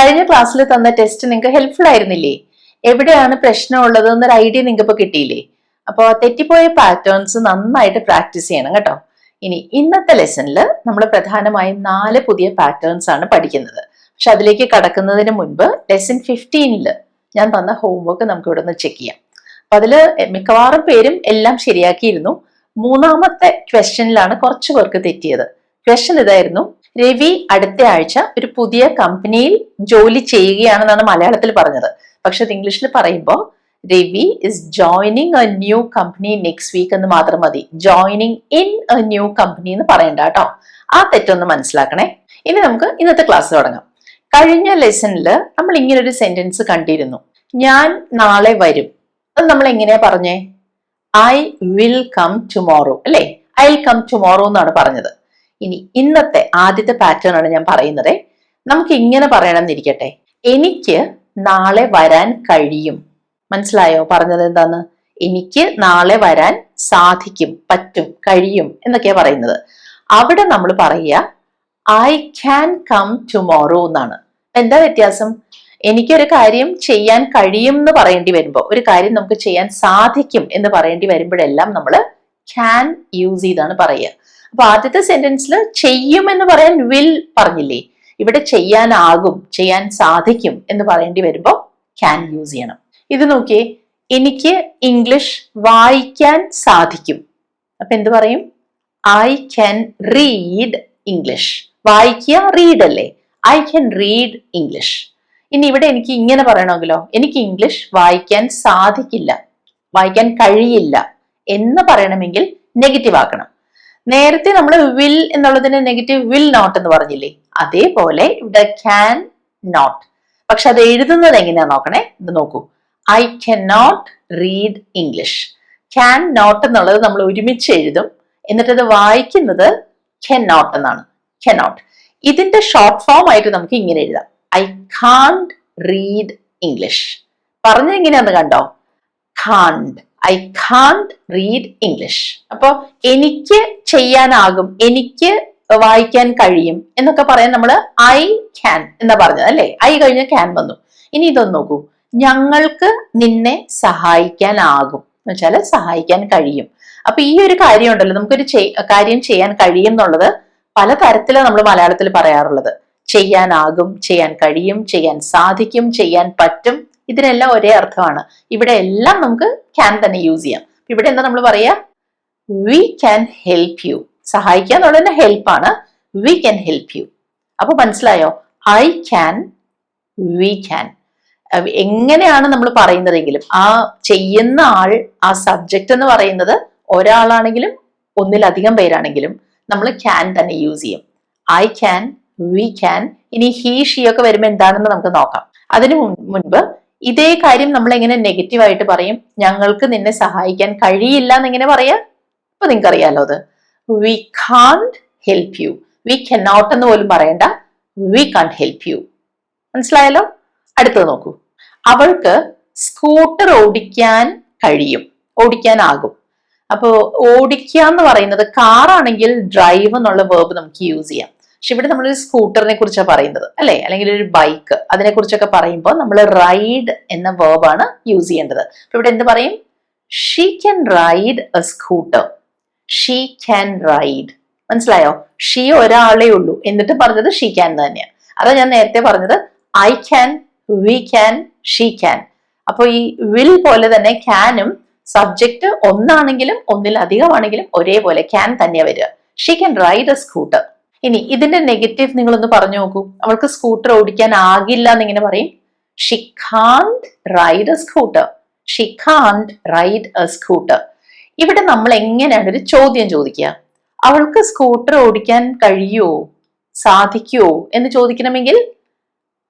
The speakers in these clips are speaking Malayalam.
കഴിഞ്ഞ ക്ലാസ്സിൽ തന്ന ടെസ്റ്റ് നിങ്ങൾക്ക് ഹെൽപ്ഫുൾ ആയിരുന്നില്ലേ? എവിടെയാണ് പ്രശ്നമുള്ളത് എന്നൊരു ഐഡിയ നിങ്ങൾക്ക് ഇപ്പൊ കിട്ടിയില്ലേ? അപ്പോൾ തെറ്റിപ്പോയ പാറ്റേൺസ് നന്നായിട്ട് പ്രാക്ടീസ് ചെയ്യണം കേട്ടോ. ഇനി ഇന്നത്തെ ലെസണിൽ നമ്മൾ പ്രധാനമായും നാല് പുതിയ പാറ്റേൺസ് ആണ് പഠിക്കുന്നത്. പക്ഷെ അതിലേക്ക് കടക്കുന്നതിന് മുൻപ് ലെസൺ ഫിഫ്റ്റീനിൽ ഞാൻ തന്ന ഹോംവർക്ക് നമുക്ക് ഇവിടെ നിന്ന് ചെക്ക് ചെയ്യാം. അപ്പൊ അതിൽ മിക്കവാറും പേരും എല്ലാം ശരിയാക്കിയിരുന്നു. മൂന്നാമത്തെ ക്വസ്റ്റ്യനിലാണ് കുറച്ച് പേർക്ക് തെറ്റിയത്. ക്വസ്റ്റ്യൻ ഇതായിരുന്നു രവി അടുത്ത ആഴ്ച ഒരു പുതിയ കമ്പനിയിൽ ജോലി ചെയ്യുകയാണെന്നാണ് മലയാളത്തിൽ പറഞ്ഞത്. പക്ഷെ അത് ഇംഗ്ലീഷിൽ പറയുമ്പോൾ Ravi is joining a new company next week എന്ന് മാത്രം മതി. Joining in a new company എന്ന് പറയണ്ട കേട്ടോ. ആ തെറ്റൊന്ന് മനസ്സിലാക്കണേ. ഇനി നമുക്ക് ഇന്നത്തെ ക്ലാസ് തുടങ്ങാം. കഴിഞ്ഞ ലെസണിൽ നമ്മൾ ഇങ്ങനെ ഒരു സെന്റൻസ് കണ്ടിരുന്നു. ഞാൻ നാളെ വരും. അത് നമ്മൾ എങ്ങനെയാ പറഞ്ഞേ? ഐ വിൽ കം ടുമോറോ അല്ലേ? ഐ കം ടുമോറോ എന്നാണ് പറഞ്ഞത്. ഇനി ഇന്നത്തെ ആദ്യത്തെ പാറ്റേൺ ആണ് ഞാൻ പറയുന്നത്. നമുക്ക് ഇങ്ങനെ പറയണം എന്നിരിക്കട്ടെ എനിക്ക് നാളെ വരാൻ കഴിയും. മനസ്സിലായോ? പറഞ്ഞത് എന്താന്ന് എനിക്ക് നാളെ വരാൻ സാധിക്കും പറ്റും കഴിയും എന്നൊക്കെയാ പറയുന്നത്. അവിടെ നമ്മൾ പറയുക ഐ ക്യാൻ കം ടുമോറോ എന്നാണ്. എന്താ വ്യത്യാസം? എനിക്കൊരു കാര്യം ചെയ്യാൻ കഴിയും എന്ന് പറയേണ്ടി വരുമ്പോൾ ഒരു കാര്യം നമുക്ക് ചെയ്യാൻ സാധിക്കും എന്ന് പറയേണ്ടി വരുമ്പോഴെല്ലാം നമ്മൾ ക്യാൻ യൂസ് ചെയ്താണ് പറയുക. അപ്പൊ ആദ്യത്തെ സെന്റൻസിൽ ചെയ്യും എന്ന് പറയാൻ വിൽ പറഞ്ഞില്ലേ? ഇവിടെ ചെയ്യാനാകും ചെയ്യാൻ സാധിക്കും എന്ന് പറയേണ്ടി വരുമ്പോൾ ക്യാൻ യൂസ് ചെയ്യണം. ഇത് നോക്കിയേ എനിക്ക് ഇംഗ്ലീഷ് വായിക്കാൻ സാധിക്കും. അപ്പൊ എന്ത് പറയും? ഐ ക്യാൻ റീഡ് ഇംഗ്ലീഷ് വായിക്കുക റീഡ് അല്ലേ? ഐ ക്യാൻ റീഡ് ഇംഗ്ലീഷ് ഇനി ഇവിടെ എനിക്ക് ഇങ്ങനെ പറയണമെങ്കിലോ? എനിക്ക് ഇംഗ്ലീഷ് വായിക്കാൻ സാധിക്കില്ല വായിക്കാൻ കഴിയില്ല എന്ന് പറയണമെങ്കിൽ നെഗറ്റീവ് ആക്കണം. നേരത്തെ നമ്മൾ വിൽ എന്നുള്ളതിന് നെഗറ്റീവ് വിൽ നോട്ട് എന്ന് പറഞ്ഞില്ലേ? അതേപോലെ ഇവിടെ ക്യാൻ നോട്ട് പക്ഷെ അത് എഴുതുന്നത് എങ്ങനെയാ നോക്കണേ? ഇത് നോക്കൂ. I can not read English can not എന്നുള്ളത് നമ്മൾ ഒരുമിച്ച് എഴുതും. എന്നിട്ട് അത് വായിക്കുന്നത് ഖെൻ നോട്ട് എന്നാണ്. ഖെൻ നോട്ട് ഇതിന്റെ ഷോർട്ട് ഫോം ആയിട്ട് നമുക്ക് ഇങ്ങനെ എഴുതാം. ഐ കാണ്ട് റീഡ് ഇംഗ്ലീഷ് പറഞ്ഞ എങ്ങനെയാന്ന് കണ്ടോ? കാണ്ട് ഐ കാണ്ട് റീഡ് ഇംഗ്ലീഷ് അപ്പൊ എനിക്ക് ചെയ്യാനാകും. എനിക്ക് വായിക്കാൻ കഴിയും എന്നൊക്കെ പറയാൻ നമ്മൾ ഐ ക്യാൻ എന്നാ പറഞ്ഞത് അല്ലേ? ഐ കഴിഞ്ഞ ക്യാൻ വന്നു. ഇനി ഇതൊന്ന് നോക്കൂ. ഞങ്ങൾക്ക് നിന്നെ സഹായിക്കാനാകും. എന്ന് വെച്ചാൽ സഹായിക്കാൻ കഴിയും. അപ്പൊ ഈ ഒരു കാര്യം ഉണ്ടല്ലോ. നമുക്കൊരു കാര്യം ചെയ്യാൻ കഴിയും എന്നുള്ളത് പല തരത്തിലാണ് നമ്മൾ മലയാളത്തിൽ പറയാറുള്ളത്. ചെയ്യാനാകും ചെയ്യാൻ കഴിയും ചെയ്യാൻ സാധിക്കും ചെയ്യാൻ പറ്റും. ഇതിനെല്ലാം ഒരേ അർത്ഥമാണ്. ഇവിടെ എല്ലാം നമുക്ക് ക്യാൻ തന്നെ യൂസ് ചെയ്യാം. ഇവിടെ എന്താ നമ്മൾ പറയാ? വി ക്യാൻ ഹെൽപ്പ് യു സഹായിക്കുക എന്നുള്ളത് ഹെൽപ്പാണ് വി ക്യാൻ ഹെൽപ്പ് യു അപ്പൊ മനസ്സിലായോ? ഐ ക്യാൻ വി ക്യാൻ എങ്ങനെയാണ് നമ്മൾ പറയുന്നതെങ്കിലും ആ ചെയ്യുന്ന ആൾ ആ സബ്ജക്റ്റ് എന്ന് പറയുന്നത് ഒരാളാണെങ്കിലും ഒന്നിലധികം പേരാണെങ്കിലും നമ്മൾ ക്യാൻ തന്നെ യൂസ് ചെയ്യും. ഐ ക്യാൻ വി ക്യാൻ ഇനി ഹീ ഷീ ഒക്കെ വരുമ്പോൾ എന്താണെന്ന് നമുക്ക് നോക്കാം. അതിനു മുൻ- മുൻപ് ഇതേ കാര്യം നമ്മൾ എങ്ങനെ നെഗറ്റീവായിട്ട് പറയും? ഞങ്ങൾക്ക് നിന്നെ സഹായിക്കാൻ കഴിയില്ല എന്ന് എങ്ങനെ പറയാ? അപ്പൊ നിങ്ങൾക്ക് അറിയാലോ അത്. We can't help you we cannot എന്ന് പോലും പറയണ്ട. വി കാൺ ഹെൽപ് യു മനസ്സിലായല്ലോ? അടുത്തത് നോക്കൂ. അവൾക്ക് സ്കൂട്ടർ ഓടിക്കാൻ കഴിയും. ഓടിക്കാനാകും. അപ്പോ ഓടിക്കുക എന്ന് പറയുന്നത് കാറാണെങ്കിൽ ഡ്രൈവ് എന്നുള്ള വേർബ് നമുക്ക് യൂസ് ചെയ്യാം. പക്ഷെ ഇവിടെ നമ്മളൊരു സ്കൂട്ടറിനെ കുറിച്ചാണ് പറയുന്നത്. അല്ലെ? അല്ലെങ്കിൽ ഒരു ബൈക്ക് അതിനെ കുറിച്ചൊക്കെ പറയുമ്പോൾ നമ്മൾ റൈഡ് എന്ന വേർബാണ് യൂസ് ചെയ്യേണ്ടത്. അപ്പൊ ഇവിടെ എന്ത് പറയും? She can ride a scooter she can ride മനസ്സിലായോ? ഷീ ഒരാളേ ഉള്ളൂ. എന്നിട്ട് പറഞ്ഞത് ഷീ ക്യാൻ തന്നെയാണ് അതാ ഞാൻ നേരത്തെ പറഞ്ഞത് I can we can she can അപ്പോൾ ഈ വിൽ പോലെ തന്നെ ക്യാനും സബ്ജക്റ്റ് ഒന്നാണെങ്കിലും ഒന്നിലധികമാണെങ്കിലും ഒരേപോലെ ക്യാൻ തന്നെയാണ് വരിക. She can ride a scooter ഇനി ഇതിന്റെ നെഗറ്റീവ് നിങ്ങളൊന്ന് പറഞ്ഞു നോക്കൂ. അവൾക്ക് സ്കൂട്ടർ ഓടിക്കാൻ ആകില്ല എന്നിങ്ങനെ പറയും. She can't ride a scooter she can't ride a scooter ഇവിടെ നമ്മൾ എങ്ങനെയാണ് ഒരു ചോദ്യം ചോദിക്കുക? അവൾക്ക് സ്കൂട്ടർ ഓടിക്കാൻ കഴിയുമോ സാധിക്കുമോ എന്ന് ചോദിക്കണമെങ്കിൽ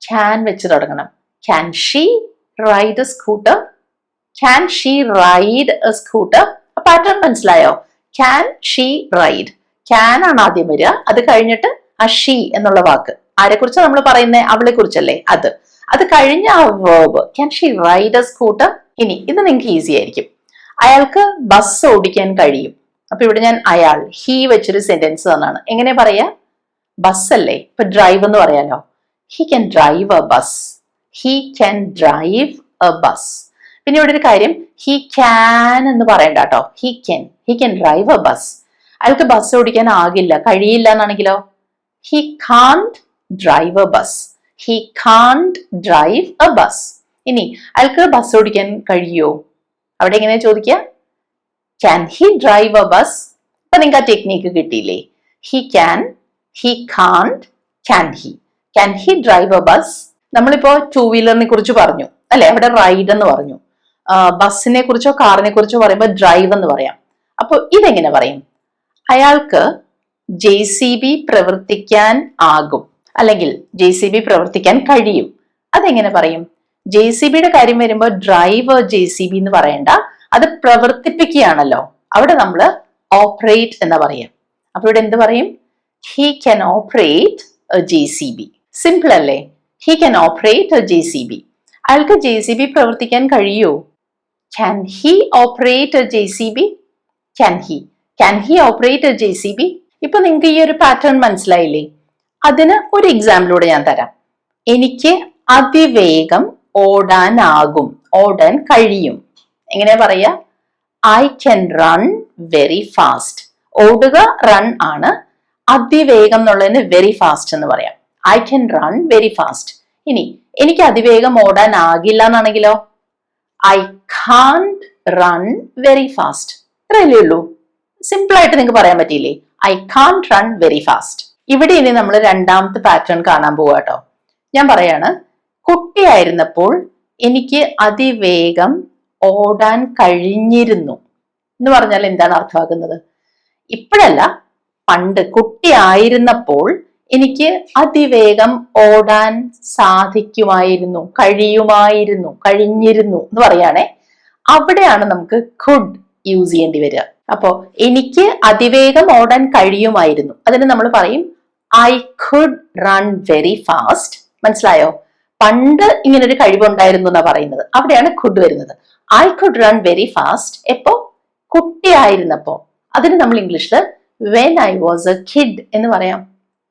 ക്യാൻ വെച്ച് തുടങ്ങണം. Can she ride a scooter can she ride a scooter pattern മനസ്സിലായോ? ക്യാൻ ഷീ റൈഡ് ക്യാൻ ആണ് ആദ്യം വരിക. അത് കഴിഞ്ഞിട്ട് ആ ഷീ എന്നുള്ള വാക്ക്. ആരെ കുറിച്ച് നമ്മൾ പറയുന്നത് അവളെ കുറിച്ചല്ലേ അത്. അത് കഴിഞ്ഞ ആ verb can she ride a scooter ഇനി ഇത് നിങ്ങൾക്ക് ഈസി ആയിരിക്കും. അയാൾക്ക് ബസ് ഓടിക്കാൻ കഴിയും. അപ്പൊ ഇവിടെ ഞാൻ അയാൾ ഹീ വെച്ചൊരു സെന്റൻസ് തന്നാണ്. എങ്ങനെ പറയാ? ബസ് അല്ലേ? ഇപ്പൊ ഡ്രൈവ് എന്ന് പറയാലോ. He can drive a bus he can drive a bus പിന്നെ ഇവിടെ ഒരു കാര്യം ഹി ക്യാൻ എന്ന് പറയണ്ട കേട്ടോ. He can he can drive a bus അയാൾക്ക് ബസ് ഓടിക്കാൻ ആകില്ല കഴിയില്ല എന്നാണെങ്കിലോ? He can't drive a bus he can't drive a bus ഇനി അയാൾക്ക് ബസ് ഓടിക്കാൻ കഴിയോ? അവിടെ എങ്ങനെ ചോദിക്കുക can he drive a bus അപ്പൊ നിങ്ങൾക്ക് ആ ടെക്നീക്ക് കിട്ടിയില്ലേ? He can he can't can he can he drive a bus നമ്മളിപ്പോ ടൂ വീലറിനെ കുറിച്ച് പറഞ്ഞു. അല്ലെ? അവിടെ റൈഡ് എന്ന് പറഞ്ഞു. ബസ്സിനെ കുറിച്ചോ കാറിനെ കുറിച്ചോ പറയുമ്പോൾ ഡ്രൈവ് എന്ന് പറയാം. അപ്പോൾ ഇതെങ്ങനെ പറയും? അയാൾക്ക് ജെ സി ബി പ്രവർത്തിക്കാൻ ആകും. അല്ലെങ്കിൽ ജെ സി ബി പ്രവർത്തിക്കാൻ കഴിയും. അതെങ്ങനെ പറയും? ജെ സി ബിയുടെ കാര്യം വരുമ്പോൾ ഡ്രൈവർ ജെ സി ബി എന്ന് പറയണ്ട. അത് പ്രവർത്തിപ്പിക്കുകയാണല്ലോ. അവിടെ നമ്മൾ ഓപ്പറേറ്റ് എന്ന് പറയാം. അപ്പൊ ഇവിടെ എന്ത് പറയും? He can operate J C B simple അല്ലേ? He can operate J C B അയാൾക്ക് ജെ സി ബി പ്രവർത്തിക്കാൻ കഴിയോ? Can he operate J C B can he can he operate J C B ഇപ്പൊ നിങ്ങൾക്ക് ഈ ഒരു പാറ്റേൺ മനസ്സിലായില്ലേ? അതിന് ഒരു എക്സാമ്പിളൂടെ ഞാൻ തരാം. എനിക്ക് അതിവേഗം ഓടാനാകും. ഓടാൻ കഴിയും. എങ്ങനെ പറയാ I can run very fast ഓടുക റൺ ആണ് അതിവേഗം എന്നുള്ളതിന് വെരി ഫാസ്റ്റ് എന്ന് പറയാം. I can run very fast ഇനി എനിക്ക് അതിവേഗം ഓടാൻ ഓടാനാകില്ല എന്നാണെങ്കിലോ? I can't run very fast ഇത്രയല്ലേ ഉള്ളൂ. സിമ്പിൾ ആയിട്ട് നിങ്ങൾക്ക് പറയാൻ പറ്റിയില്ലേ? I can't run very fast ഇവിടെ ഇനി നമ്മൾ രണ്ടാമത്തെ പാറ്റേൺ കാണാൻ പോവാട്ടോ ഞാൻ പറയാണ് കുട്ടിയായിരുന്നപ്പോൾ എനിക്ക് അതിവേഗം ഓടാൻ കഴിഞ്ഞിരുന്നു. എന്ന് പറഞ്ഞാൽ എന്താണ് അർത്ഥമാക്കുന്നത്? ഇപ്പോഴല്ല പണ്ട് കുട്ടിയായിരുന്നപ്പോൾ എനിക്ക് അതിവേഗം ഓടാൻ സാധിക്കുമായിരുന്നു കഴിയുമായിരുന്നു കഴിഞ്ഞിരുന്നു എന്ന് പറയുകയാണെ. അവിടെയാണ് നമുക്ക് കുഡ് യൂസ് ചെയ്യേണ്ടി വരിക. അപ്പോ എനിക്ക് അതിവേഗം ഓടാൻ കഴിയുമായിരുന്നു. അതിന് നമ്മൾ പറയും I could run very fast മനസ്സിലായോ? പണ്ട് ഇങ്ങനെ ഒരു കഴിവുണ്ടായിരുന്നു എന്നാ പറയുന്നത്. അവിടെയാണ് കുഡ് വരുന്നത്. I could run very fast എപ്പോ? കുട്ടിയായിരുന്നപ്പോ. അതിന് നമ്മൾ ഇംഗ്ലീഷിൽ when I was a kid എന്ന് പറയാം.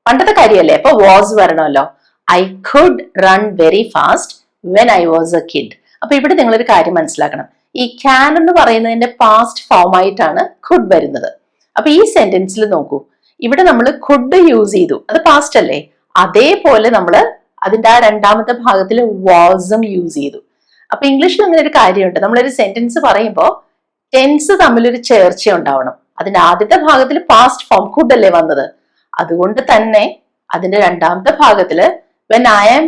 പണ്ടത്തെ കാര്യമല്ലേ? അപ്പൊ was വരണമല്ലോ. I could run very fast when I was a kid അപ്പൊ ഇവിടെ നിങ്ങൾ ഒരു കാര്യം മനസ്സിലാക്കണം. ഈ ക്യാൻ എന്ന് പറയുന്നതിന്റെ പാസ്റ്റ് ഫോം ആയിട്ടാണ് കുഡ് വരുന്നത്. അപ്പൊ ഈ സെന്റൻസിൽ നോക്കൂ. ഇവിടെ നമ്മൾ കുഡ് യൂസ് ചെയ്തു. അത് പാസ്റ്റ് അല്ലേ? അതേപോലെ നമ്മൾ അതിന്റെ ആ രണ്ടാമത്തെ ഭാഗത്തിൽ വാസും യൂസ് ചെയ്തു. അപ്പൊ ഇംഗ്ലീഷിൽ അങ്ങനെ ഒരു കാര്യമുണ്ട്. നമ്മളൊരു സെന്റൻസ് പറയുമ്പോൾ ടെൻസ് തമ്മിലൊരു ചേർച്ച ഉണ്ടാവണം അതിന്റെ ആദ്യത്തെ ഭാഗത്തിൽ പാസ്റ്റ് ഫോം കുഡ് അല്ലേ വന്നത്? അതുകൊണ്ട് തന്നെ അതിന്റെ രണ്ടാമത്തെ ഭാഗത്തിൽ when I am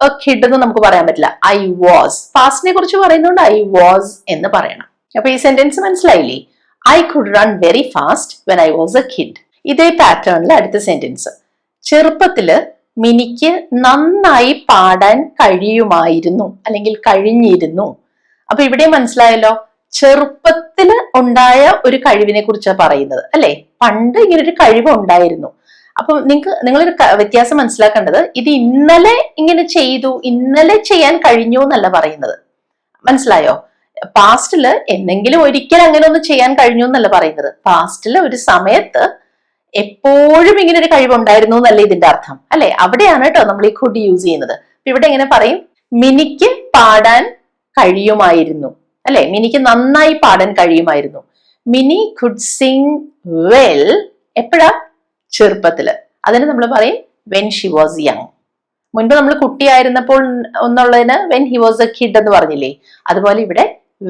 a kid എന്ന് നമുക്ക് പറയാൻ പറ്റില്ല. ഐ വാസ് പാസ്റ്റിനെ കുറിച്ച് പറയുന്നതുകൊണ്ട് ഐ വാസ് എന്ന് പറയണം. അപ്പൊ ഈ സെന്റൻസ് മനസ്സിലായില്ലേ? I could run very fast when I was a kid ഇതേ പാറ്റേണിൽ അടുത്ത സെന്റൻസ് ചെറുപ്പത്തിൽ മിനിക്ക് നന്നായി പാടാൻ കഴിയുമായിരുന്നു അല്ലെങ്കിൽ കഴിഞ്ഞിരുന്നു. അപ്പൊ ഇവിടെ മനസ്സിലായല്ലോ ചെറുപ്പത്തിൽ ഉണ്ടായ ഒരു കഴിവിനെ കുറിച്ചാണ് പറയുന്നത് അല്ലെ? പണ്ട് ഇങ്ങനെ ഒരു കഴിവ് ഉണ്ടായിരുന്നു. അപ്പൊ നിങ്ങൾക്ക് നിങ്ങളൊരു വ്യത്യാസം മനസ്സിലാക്കേണ്ടത് ഇത് ഇന്നലെ ഇങ്ങനെ ചെയ്തു ഇന്നലെ ചെയ്യാൻ കഴിഞ്ഞു എന്നല്ല പറയുന്നത്. മനസ്സിലായോ? പാസ്റ്റിൽ എന്തെങ്കിലും ഒരിക്കൽ അങ്ങനെ ഒന്ന് ചെയ്യാൻ കഴിഞ്ഞു എന്നല്ല പറയുന്നത്. പാസ്റ്റിൽ ഒരു സമയത്ത് എപ്പോഴും ഇങ്ങനെ ഒരു കഴിവുണ്ടായിരുന്നു എന്നല്ല ഇതിന്റെ അർത്ഥം. അല്ലെ? അവിടെയാണ് കേട്ടോ നമ്മൾ ഈ കുഡ് യൂസ് ചെയ്യുന്നത്. ഇവിടെ എങ്ങനെ പറയും? മിനിക്ക് പാടാൻ കഴിയുമായിരുന്നു. അല്ലെ? മിനിക്ക് നന്നായി പാടാൻ കഴിയുമായിരുന്നു. മിനി കുഡ് സിങ് വെൽ എപ്പോഴാ? ചെറുപ്പത്തിൽ. അതിന് നമ്മൾ പറയും വെൻ ഷി വാസ് യങ് മുൻപ് നമ്മൾ കുട്ടിയായിരുന്നപ്പോൾ എന്നുള്ളതിന് when he was a kid എന്ന് പറഞ്ഞില്ലേ? അതുപോലെ ഇവിടെ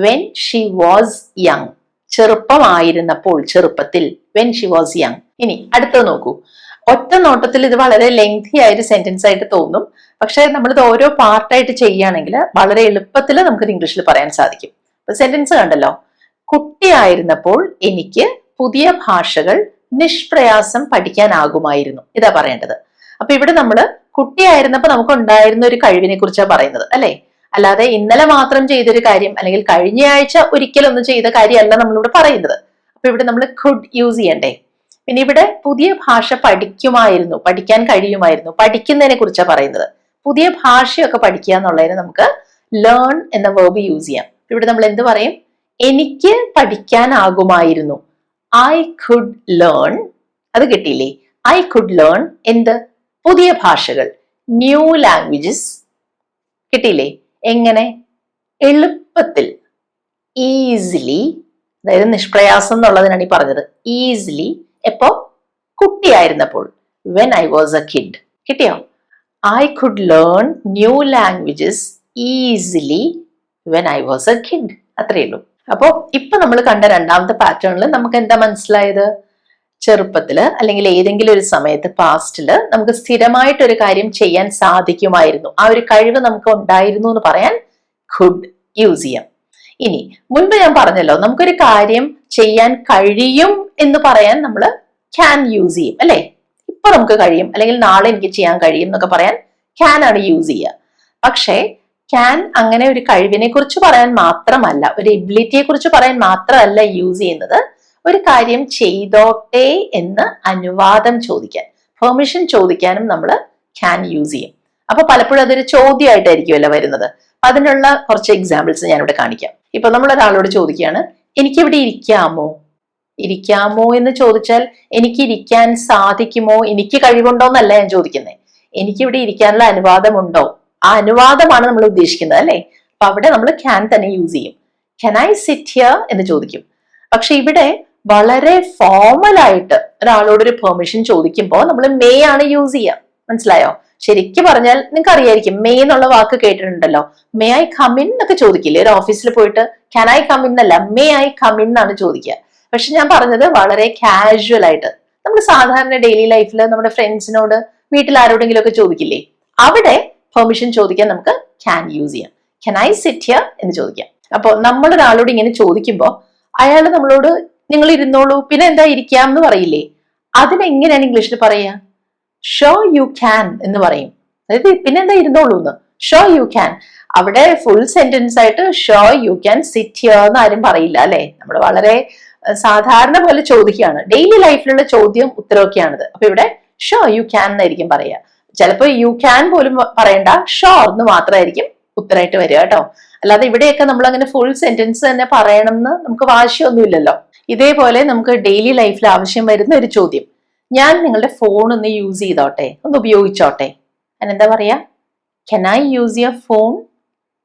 വെൻ ഷി വാസ് യങ് ചെറുപ്പമായിരുന്നപ്പോൾ ചെറുപ്പത്തിൽ വെൻ ഷി വാസ് യങ് ഇനി അടുത്തത് നോക്കൂ. ഒറ്റ നോട്ടത്തിൽ ഇത് വളരെ ലെങ്തി ആയ ഒരു സെന്റൻസ് ആയിട്ട് തോന്നും. പക്ഷെ നമ്മളിത് ഓരോ പാർട്ടായിട്ട് ചെയ്യുകയാണെങ്കിൽ വളരെ എളുപ്പത്തിൽ നമുക്ക് ഇംഗ്ലീഷിൽ പറയാൻ സാധിക്കും. സെന്റൻസ് കണ്ടല്ലോ. കുട്ടിയായിരുന്നപ്പോൾ എനിക്ക് പുതിയ ഭാഷകൾ നിഷ്പ്രയാസം പഠിക്കാനാകുമായിരുന്നു. ഇതാ പറയേണ്ടത്. അപ്പൊ ഇവിടെ നമ്മൾ കുട്ടിയായിരുന്നപ്പോൾ നമുക്ക് ഉണ്ടായിരുന്ന ഒരു കഴിവിനെ കുറിച്ചാണ് പറയുന്നത്. അല്ലെ? അല്ലാതെ ഇന്നലെ മാത്രം ചെയ്തൊരു കാര്യം അല്ലെങ്കിൽ കഴിഞ്ഞ ആഴ്ച ഒരിക്കലൊന്നും ചെയ്ത കാര്യമല്ല നമ്മളിവിടെ പറയുന്നത്. അപ്പൊ ഇവിടെ നമ്മൾ കുഡ് യൂസ് ചെയ്യണ്ടേ? പിന്നെ ഇവിടെ പുതിയ ഭാഷ പഠിക്കുമായിരുന്നു പഠിക്കാൻ കഴിയുമായിരുന്നു പഠിക്കുന്നതിനെ കുറിച്ചാണ് പറയുന്നത്. പുതിയ ഭാഷയൊക്കെ പഠിക്കുക എന്നുള്ളതിന് നമുക്ക് ലേൺ എന്ന വേർബ് യൂസ് ചെയ്യാം. ഇവിടെ നമ്മൾ എന്ത് പറയും? എനിക്ക് പഠിക്കാനാകുമായിരുന്നു. ഐ കുഡ് ലേൺ അത് കിട്ടിയില്ലേ? ഐ കുഡ് ലേൺ എന്ത്? പുതിയ ഭാഷകൾ. ന്യൂ ലാംഗ്വേജസ് കിട്ടിയില്ലേ? എങ്ങനെ? എളുപ്പത്തിൽ. ഈസിലി അതായത് നിഷ്പ്രയാസം എന്നുള്ളതിനാണ് ഈ പറഞ്ഞത്. ഈസിലി എപ്പോ? കുട്ടിയായിരുന്നപ്പോൾ. When I was a kid കിട്ടിയോ? I could learn new languages easily when I was a kid അത്രയേ ഉള്ളൂ. അപ്പോൾ ഇപ്പൊ നമ്മൾ കണ്ട രണ്ടാമത്തെ പാറ്റേണിൽ നമുക്ക് എന്താ മനസ്സിലായത്? ചെറുപ്പത്തിൽ അല്ലെങ്കിൽ ഏതെങ്കിലും ഒരു സമയത്ത് പാസ്റ്റിൽ നമുക്ക് സ്ഥിരമായിട്ട് ഒരു കാര്യം ചെയ്യാൻ സാധിക്കുമായിരുന്നു. ആ ഒരു കഴിവ് നമുക്ക് ഉണ്ടായിരുന്നു എന്ന് പറയാൻ ഖുഡ് യൂസ് ചെയ്യാം. ഇനി മുൻപ് ഞാൻ പറഞ്ഞല്ലോ നമുക്കൊരു കാര്യം ചെയ്യാൻ കഴിയും എന്ന് പറയാൻ നമ്മൾ ക്യാൻ യൂസ് ചെയ്യും അല്ലെ? ഇപ്പൊ നമുക്ക് കഴിയും അല്ലെങ്കിൽ നാളെ എനിക്ക് ചെയ്യാൻ കഴിയും എന്നൊക്കെ പറയാൻ ക്യാൻ ആണ് യൂസ് ചെയ്യുക. പക്ഷേ ക്യാൻ അങ്ങനെ ഒരു കഴിവിനെ കുറിച്ച് പറയാൻ മാത്രമല്ല ഒരു എബിലിറ്റിയെ കുറിച്ച് പറയാൻ മാത്രമല്ല യൂസ് ചെയ്യുന്നത് ഒരു കാര്യം ചെയ്തോട്ടെ എന്ന് അനുവാദം ചോദിക്കാൻ പെർമിഷൻ ചോദിക്കാനും നമ്മൾ ക്യാൻ യൂസ് ചെയ്യും. അപ്പൊ പലപ്പോഴും അതൊരു ചോദ്യമായിട്ടായിരിക്കുമല്ലോ വരുന്നത്. അതിനുള്ള കുറച്ച് എക്സാമ്പിൾസ് ഞാനിവിടെ കാണിക്കാം. ഇപ്പൊ നമ്മൾ ഒരാളോട് ചോദിക്കുകയാണ് എനിക്കിവിടെ ഇരിക്കാമോ? ഇരിക്കാമോ എന്ന് ചോദിച്ചാൽ എനിക്ക് ഇരിക്കാൻ സാധിക്കുമോ? എനിക്ക് കഴിവുണ്ടോ എന്നല്ല ഞാൻ ചോദിക്കുന്നത് എനിക്കിവിടെ ഇരിക്കാനുള്ള അനുവാദമുണ്ടോ? ആ അനുവാദമാണ് നമ്മൾ ഉദ്ദേശിക്കുന്നത് അല്ലെ? അപ്പൊ അവിടെ നമ്മൾ ക്യാൻ തന്നെ യൂസ് ചെയ്യും. ക്യാൻ ഐ സിറ്റ് ഹിയർ എന്ന് ചോദിക്കും. പക്ഷെ ഇവിടെ വളരെ ഫോമൽ ആയിട്ട് ഒരാളോട് ഒരു പെർമിഷൻ ചോദിക്കുമ്പോൾ നമ്മൾ മേ ആണ് യൂസ് ചെയ്യുക മനസ്സിലായോ? ശരിക്കും പറഞ്ഞാൽ നിങ്ങൾക്ക് അറിയായിരിക്കും മേ എന്നുള്ള വാക്ക് കേട്ടിട്ടുണ്ടല്ലോ. മേ ഐ കമിൻ എന്നൊക്കെ ചോദിക്കില്ലേ? ഒരു ഓഫീസിൽ പോയിട്ട് ക്യാൻ ഐ കമിൻ എന്നല്ല മേ ഐ കമിൻ എന്നാണ് ചോദിക്കുക. പക്ഷെ ഞാൻ പറഞ്ഞത് വളരെ കാഷ്വൽ ആയിട്ട്. നമ്മൾ സാധാരണ ഡെയിലി ലൈഫിൽ നമ്മുടെ ഫ്രണ്ട്സിനോട് വീട്ടിൽ ആരോടെങ്കിലും ഒക്കെ ചോദിക്കില്ലേ? അവിടെ പെർമിഷൻ ചോദിക്കാൻ നമുക്ക് ക്യാൻ യൂസ് ചെയ്യാം. ക്യാൻ ഐ സിറ്റ് ഹിയർ എന്ന് ചോദിക്കാം. അപ്പോൾ നമ്മൾ ഒരാളോട് ഇങ്ങനെ ചോദിക്കുമ്പോൾ അയാൾ നമ്മളോട് നിങ്ങൾ ഇരുന്നോളൂ പിന്നെ എന്താ ഇരിക്കാം എന്ന് പറയില്ലേ? അതിനെങ്ങനെയാണ് ഇംഗ്ലീഷിൽ പറയുക? ഷോ യു ക്യാൻ എന്ന് പറയും. അതായത് പിന്നെ എന്താ ഇരുന്നോളൂ എന്ന് ഷോ യു ക്യാൻ അവിടെ ഫുൾ സെന്റൻസ് ആയിട്ട് sure you can sit here എന്ന് ആരും പറയില്ല അല്ലെ? നമ്മൾ വളരെ സാധാരണ പോലെ ചോദിക്കുകയാണ്. ഡെയിലി ലൈഫിലുള്ള ചോദ്യം ഉത്തരവൊക്കെയാണിത്. അപ്പൊ ഇവിടെ ഷോ യു ക്യാൻ എന്നായിരിക്കും പറയുക. ചിലപ്പോൾ യു ക്യാൻ പോലും പറയണ്ട. ഷോ എന്ന് മാത്രമായിരിക്കും ഉത്തരമായിട്ട് വരിക കേട്ടോ. അല്ലാതെ ഇവിടെയൊക്കെ നമ്മൾ അങ്ങനെ ഫുൾ സെന്റൻസ് തന്നെ പറയണം എന്ന് നമുക്ക് വാശിയൊന്നുമില്ലല്ലോ. ഇതേപോലെ നമുക്ക് ഡെയിലി ലൈഫിൽ ആവശ്യം വരുന്ന ഒരു ചോദ്യം. ഞാൻ നിങ്ങളുടെ ഫോൺ ഒന്ന് യൂസ് ചെയ്തോട്ടെ? ഒന്ന് ഉപയോഗിച്ചോട്ടെ? അതിനെന്താ പറയാ? Can I use your phone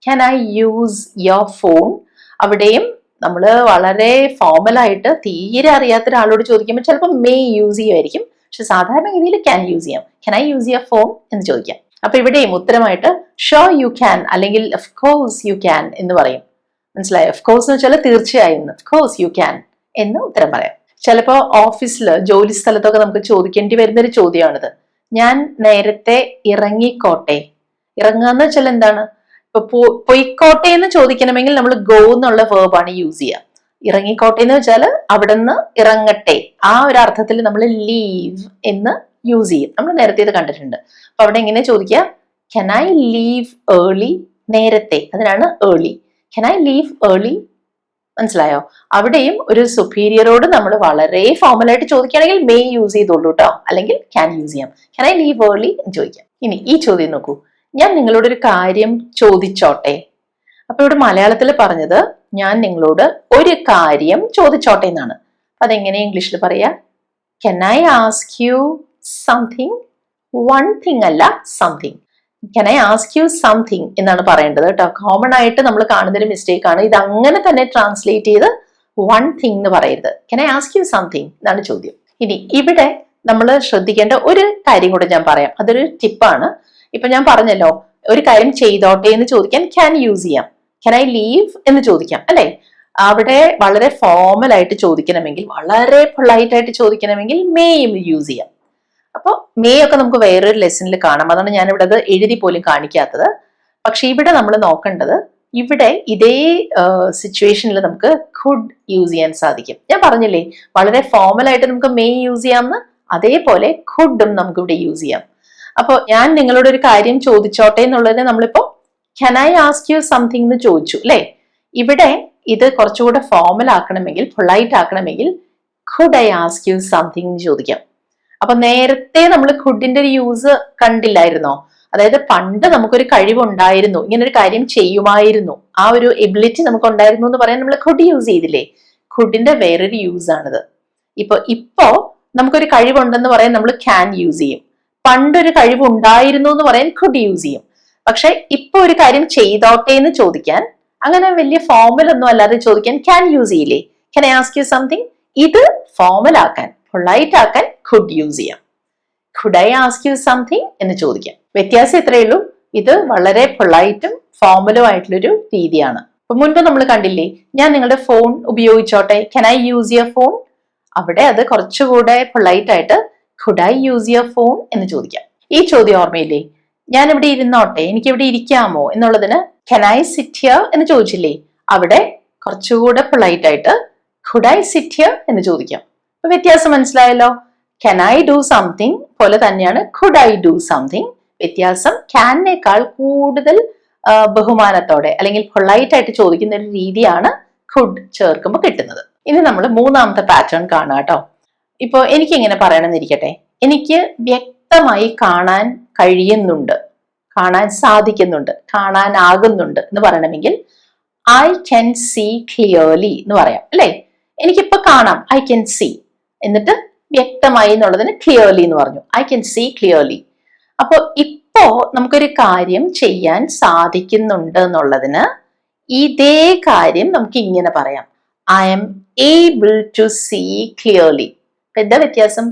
can I use your phone അവിടെയും നമ്മൾ വളരെ ഫോമലായിട്ട് തീരെ അറിയാത്ത ഒരാളോട് ചോദിക്കുമ്പോൾ ചിലപ്പോൾ മേ യൂസ് ചെയ്യുമായിരിക്കും. പക്ഷെ സാധാരണ രീതിയിൽ ക്യാൻ യൂസ് ചെയ്യാം. Can I use your phone എന്ന് ചോദിക്കാം. അപ്പൊ ഇവിടെയും ഉത്തരമായിട്ട് ഷോ യു ക്യാൻ അല്ലെങ്കിൽ ഓഫ് കോഴ്സ് യു ക്യാൻ എന്ന് പറയും. മനസ്സിലായോ? ഓഫ് കോഴ്സ് എന്ന് വെച്ചാൽ തീർച്ചയായും. ഓഫ് കോഴ്സ് യു ക്യാൻ എന്ന് ഉത്തരം പറയാം. ചിലപ്പോൾ ഓഫീസിൽ ജോലി സ്ഥലത്തൊക്കെ നമുക്ക് ചോദിക്കേണ്ടി വരുന്ന ഒരു ചോദ്യമാണിത്. ഞാൻ നേരത്തെ ഇറങ്ങിക്കോട്ടെ. ഇറങ്ങുക എന്ന് വെച്ചാൽ എന്താണ്? ഇപ്പൊ പൊയ്ക്കോട്ടെ എന്ന് ചോദിക്കണമെങ്കിൽ നമ്മൾ ഗോ എന്നുള്ള വേർബാണ് യൂസ് ചെയ്യുക. ഇറങ്ങിക്കോട്ടെ എന്ന് വെച്ചാൽ അവിടെ നിന്ന് ഇറങ്ങട്ടെ. ആ ഒരു അർത്ഥത്തിൽ നമ്മൾ ലീവ് എന്ന് യൂസ് ചെയ്യും. നമ്മൾ നേരത്തെ ഇത് കണ്ടിട്ടുണ്ട്. അപ്പൊ അവിടെ എങ്ങനെ ചോദിക്കുക? കെൻ ഐ ലീവ് ഏർലി നേരത്തെ. അതിനാണ് early can I leave early മനസ്സിലായോ? അവിടെയും ഒരു സുപ്പീരിയറോട് നമ്മൾ വളരെ ഫോമൽ ആയിട്ട് ചോദിക്കുകയാണെങ്കിൽ മേ യൂസ് ചെയ്തോളൂ കേട്ടോ അല്ലെങ്കിൽ ക്യാൻ യൂസ് ചെയ്യാം. ക്യാൻ ഐ ലീവ് ഏർലി ചോദിക്കാം. ഇനി ഈ ചോദ്യം നോക്കൂ. ഞാൻ നിങ്ങളോട് ഒരു കാര്യം ചോദിച്ചോട്ടെ? അപ്പൊ ഇവിടെ മലയാളത്തിൽ പറഞ്ഞത് ഞാൻ നിങ്ങളോട് ഒരു കാര്യം ചോദിച്ചോട്ടെ എന്നാണ്. അതെങ്ങനെ ഇംഗ്ലീഷിൽ പറയാ? Can I ask you something one thing അല്ല something can I ask you something എന്നാണ് പറയേണ്ടത് കേട്ടോ. കോമൺ ആയിട്ട് നമ്മൾ കാണുന്ന ഒരു മിസ്റ്റേക്ക് ആണ്. ഇത് അങ്ങനെ തന്നെ ട്രാൻസ്ലേറ്റ് ചെയ്ത് വൺ തിങ് എന്ന് പറയരുത്. Can I ask you something എന്നാണ് ചോദ്യം. ഇനി ഇവിടെ നമ്മൾ ശ്രദ്ധിക്കേണ്ട ഒരു കാര്യം കൂടെ ഞാൻ പറയാം. അതൊരു ടിപ്പാണ് ഇപ്പൊ ഞാൻ പറഞ്ഞല്ലോ ഒരു കാര്യം ചെയ്തോട്ടെ എന്ന് ചോദിക്കാൻ ക്യാൻ യൂസ് ചെയ്യാം. ക്യാൻ ഐ ലീവ് എന്ന് ചോദിക്കാം അല്ലെ? അവിടെ വളരെ ഫോർമൽ ആയിട്ട് ചോദിക്കണമെങ്കിൽ വളരെ പൊളൈറ്റ് ആയിട്ട് ചോദിക്കണമെങ്കിൽ മേയും യൂസ് ചെയ്യാം. അപ്പോൾ മേ ഒക്കെ നമുക്ക് വേറൊരു ലെസണിൽ കാണാം. അതാണ് ഞാൻ ഇവിടെ അത് എഴുതി പോലും കാണിക്കാത്തത്. പക്ഷെ ഇവിടെ നമ്മൾ നോക്കേണ്ടത് ഇവിടെ ഇതേ സിറ്റുവേഷനിൽ നമുക്ക് ഖുഡ് യൂസ് ചെയ്യാൻ സാധിക്കും. ഞാൻ പറഞ്ഞില്ലേ വളരെ ഫോമൽ ആയിട്ട് നമുക്ക് മേ യൂസ് ചെയ്യാമെന്ന് അതേപോലെ ഖുഡും നമുക്ക് ഇവിടെ യൂസ് ചെയ്യാം. അപ്പോൾ ഞാൻ നിങ്ങളോട് ഒരു കാര്യം ചോദിച്ചോട്ടെ എന്നുള്ളതിനെ നമ്മളിപ്പോ can I ask you something എന്ന് ചോദിച്ചു അല്ലേ? ഇവിടെ ഇത് കുറച്ചുകൂടെ ഫോമൽ ആക്കണമെങ്കിൽ polite ആക്കണമെങ്കിൽ could I ask you something എന്ന് ചോദിക്കാം. അപ്പൊ നേരത്തെ നമ്മൾ ഖുഡിന്റെ ഒരു യൂസ് കണ്ടില്ലായിരുന്നോ? അതായത് പണ്ട് നമുക്കൊരു കഴിവുണ്ടായിരുന്നു ഇങ്ങനെ ഒരു കാര്യം ചെയ്യുമായിരുന്നു ആ ഒരു എബിലിറ്റി നമുക്ക് ഉണ്ടായിരുന്നു എന്ന് പറയാൻ നമ്മൾ ഖുഡ് യൂസ് ചെയ്തില്ലേ? ഖുഡിന്റെ വേറൊരു യൂസ് ആണിത്. ഇപ്പൊ ഇപ്പോ നമുക്കൊരു കഴിവുണ്ടെന്ന് പറയാൻ നമ്മൾ ക്യാൻ യൂസ് ചെയ്യും. പണ്ടൊരു കഴിവുണ്ടായിരുന്നു എന്ന് പറയാൻ കുഡ് യൂസ് ചെയ്യും. പക്ഷെ ഇപ്പൊ ഒരു കാര്യം ചെയ്തോട്ടെ എന്ന് ചോദിക്കാൻ അങ്ങനെ വലിയ ഫോമൽ ഒന്നും അല്ലാതെ ചോദിക്കാൻ ക്യാൻ യൂസ് ചെയ്യില്ലേ? Can I ask you something ഇത് ഫോമൽ ആക്കാൻ. പൊളൈറ്റ് ആക്കാൻ ഖുഡ് യൂസ് ചെയ്യാം. Could I ask you something എന്ന് ചോദിക്കാം. വ്യത്യാസം ഇത്രയേ ഉള്ളൂ. ഇത് വളരെ പൊളൈറ്റും ഫോമലും ആയിട്ടുള്ളൊരു രീതിയാണ്. അപ്പൊ മുൻപ് നമ്മൾ കണ്ടില്ലേ ഞാൻ നിങ്ങളുടെ phone ഉപയോഗിച്ചോട്ടെ? Can I use your phone അവിടെ അത് കുറച്ചുകൂടെ പൊളൈറ്റ് ആയിട്ട് could I use your phone എന്ന് ചോദിക്കാം. ഈ ചോദ്യം ഓർമ്മയില്ലേ? ഞാൻ ഇവിടെ ഇരുന്നോട്ടെ? എനിക്ക് ഇവിടെ ഇരിക്കാമോ? എന്നുള്ളതിന് കൻ ഐ സിറ്റ് ഹിയർ എന്ന് ചോദിച്ചില്ലേ? അവിടെ കുറച്ചുകൂടെ പൊളൈറ്റ് ആയിട്ട് ഖുഡ് ഐ സിറ്റ് ഹിയർ എന്ന് ചോദിക്കാം. വ്യത്യാസം മനസ്സിലായല്ലോ? കൻ ഐ ഡു സംതിങ് പോലെ തന്നെയാണ് കുഡ് ഐ ഡു സംതിങ് വ്യത്യാസം ക്യാനേക്കാൾ കൂടുതൽ ബഹുമാനത്തോടെ അല്ലെങ്കിൽ പൊളൈറ്റ് ആയിട്ട് ചോദിക്കുന്ന ഒരു രീതിയാണ് കുഡ് ചേർക്കുമ്പോൾ കിട്ടുന്നത്. ഇനി നമ്മൾ മൂന്നാമത്തെ പാറ്റേൺ കാണാം കേട്ടോ. ഇപ്പൊ എനിക്ക് ഇങ്ങനെ പറയണമെന്നിരിക്കട്ടെ. എനിക്ക് വ്യക്തമായി കാണാൻ കഴിയുന്നുണ്ട്. കാണാൻ സാധിക്കുന്നുണ്ട്. കാണാനാകുന്നുണ്ട് എന്ന് പറയണമെങ്കിൽ ഐ ക്യാൻ സീ ക്ലിയർലി എന്ന് പറയാം. അല്ലെ? എനിക്കിപ്പോ കാണാം. ഐ ക്യാൻ സീ എന്നിട്ട് വ്യക്തമായി എന്നുള്ളതിന് ക്ലിയർലി എന്ന് പറഞ്ഞു. ഐ ക്യാൻ സീ ക്ലിയർലി അപ്പോൾ ഇപ്പോ നമുക്കൊരു കാര്യം ചെയ്യാൻ സാധിക്കുന്നുണ്ട് എന്നുള്ളതിന് ഇതേ കാര്യം നമുക്ക് ഇങ്ങനെ പറയാം. I am able to see clearly എന്താ വ്യത്യാസം?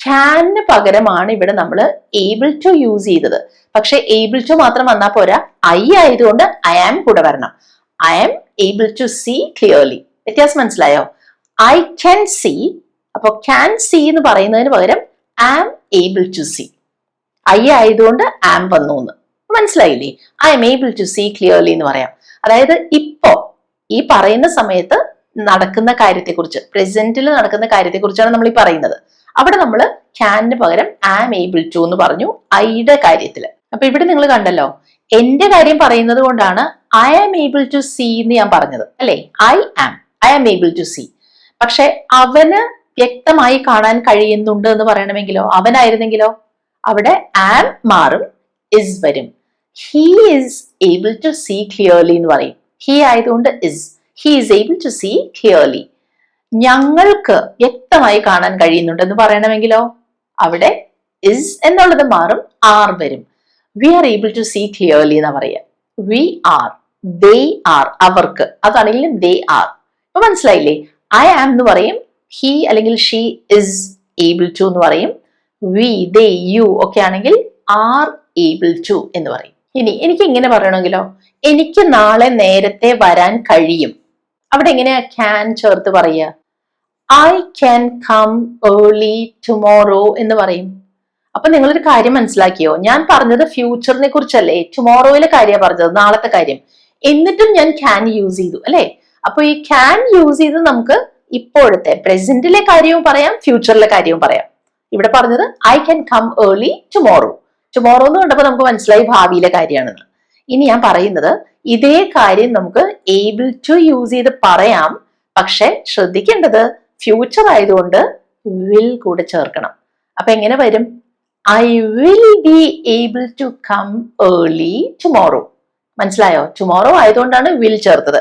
ക്യാന് പകരമാണ് ഇവിടെ നമ്മൾ ഏബിൾ ടു യൂസ് ചെയ്തത്. പക്ഷെ ഏബിൾ ടു മാത്രം വന്നാൽ പോരാ. ഐ ആയതുകൊണ്ട് ഐ ആം കൂടെ വരണം. I am able to see clearly വ്യത്യാസം മനസ്സിലായോ? ഐ ക്യാൻ സീ അപ്പൊ ക്യാൻ സി എന്ന് പറയുന്നതിന് പകരം am able to see I ആയതുകൊണ്ട് ആം വന്നു എന്ന് മനസ്സിലായില്ലേ? I am able to see clearly എന്ന് പറയാം. അതായത് ഇപ്പോ ഈ പറയുന്ന സമയത്ത് നടക്കുന്ന കാര്യത്തെക്കുറിച്ച് പ്രസന്റിൽ നടക്കുന്ന കാര്യത്തെക്കുറിച്ചാണ് നമ്മൾ ഈ പറയുന്നത്. അവിടെ നമ്മൾ ക്യാനിന് പകരം ആം ഏബിൾ ടു എന്ന് പറഞ്ഞു ഐയുടെ കാര്യത്തിൽ അപ്പൊ ഇവിടെ നിങ്ങൾ കണ്ടല്ലോ എന്റെ കാര്യം പറയുന്നത് കൊണ്ടാണ് I am able to see എന്ന് ഞാൻ പറഞ്ഞത്. അല്ലെ? I am I am able to see പക്ഷെ അവന് വ്യക്തമായി കാണാൻ കഴിയുന്നുണ്ട് എന്ന് പറയണമെങ്കിലോ? അവനായിരുന്നെങ്കിലോ? അവിടെ ആം മാറും ഇസ് വരും. He is able to see clearly എന്ന് പറയും. ഹീ ആയതുകൊണ്ട് is he is able to see clearly ഞങ്ങൾക്ക് വ്യക്തമായി കാണാൻ കഴിയുന്നുണ്ട് എന്ന് പറയണമെങ്കിലോ? അവിടെ ഇസ് എന്നുള്ളത് മാറും ആർ വരും. We are able to see clearly എന്ന് പറയുക. വി ആർ ദേ ആർ അവർക്ക്. അതാണെങ്കിലും ദേ ആർ ഇപ്പൊ മനസ്സിലായില്ലേ? ഐ ആം എന്ന് പറയും ഹി അല്ലെങ്കിൽ ഷീ ഇസ് ഏബിൾ ടു എന്ന് പറയും. വി ദേ യു ഒക്കെ ആണെങ്കിൽ ആർ ഏബിൾ ടു എന്ന് പറയും. ഇനി എനിക്ക് ഇങ്ങനെ പറയണമെങ്കിലോ? എനിക്ക് നാളെ നേരത്തെ വരാൻ കഴിയും. അവിടെ എങ്ങനെയാ ക്യാൻ ചേർത്ത് പറയുക? I can come early tomorrow എന്ന് പറയും. അപ്പൊ നിങ്ങളൊരു കാര്യം മനസ്സിലാക്കിയോ? ഞാൻ പറഞ്ഞത് ഫ്യൂച്ചറിനെ കുറിച്ചല്ലേ. ടുമോറോയിലെ കാര്യമാണ് പറഞ്ഞത് നാളത്തെ കാര്യം. എന്നിട്ടും ഞാൻ ക്യാൻ യൂസ് ചെയ്തു അല്ലേ? അപ്പൊ ഈ ക്യാൻ യൂസ് ചെയ്ത് നമുക്ക് ഇപ്പോഴത്തെ പ്രസന്റിലെ കാര്യവും പറയാം ഫ്യൂച്ചറിലെ കാര്യവും പറയാം. ഇവിടെ പറഞ്ഞത് I can come early tomorrow tomorrow എന്ന് കണ്ടപ്പോൾ നമുക്ക് മനസ്സിലായി ഭാവിയിലെ കാര്യമാണെന്ന്. ഇനി ഞാൻ പറയുന്നത് ഇതേ കാര്യം നമുക്ക് ഏബിൾ ടു യൂസ് ചെയ്ത് പറയാം പക്ഷെ ശ്രദ്ധിക്കേണ്ടത് ഫ്യൂച്ചർ ആയതുകൊണ്ട് വിൽ കൂടെ ചേർക്കണം. അപ്പൊ എങ്ങനെ വരും? I will be able to come early tomorrow മനസ്സിലായോ? ടുമോറോ ആയതുകൊണ്ടാണ് വിൽ ചേർത്തത്.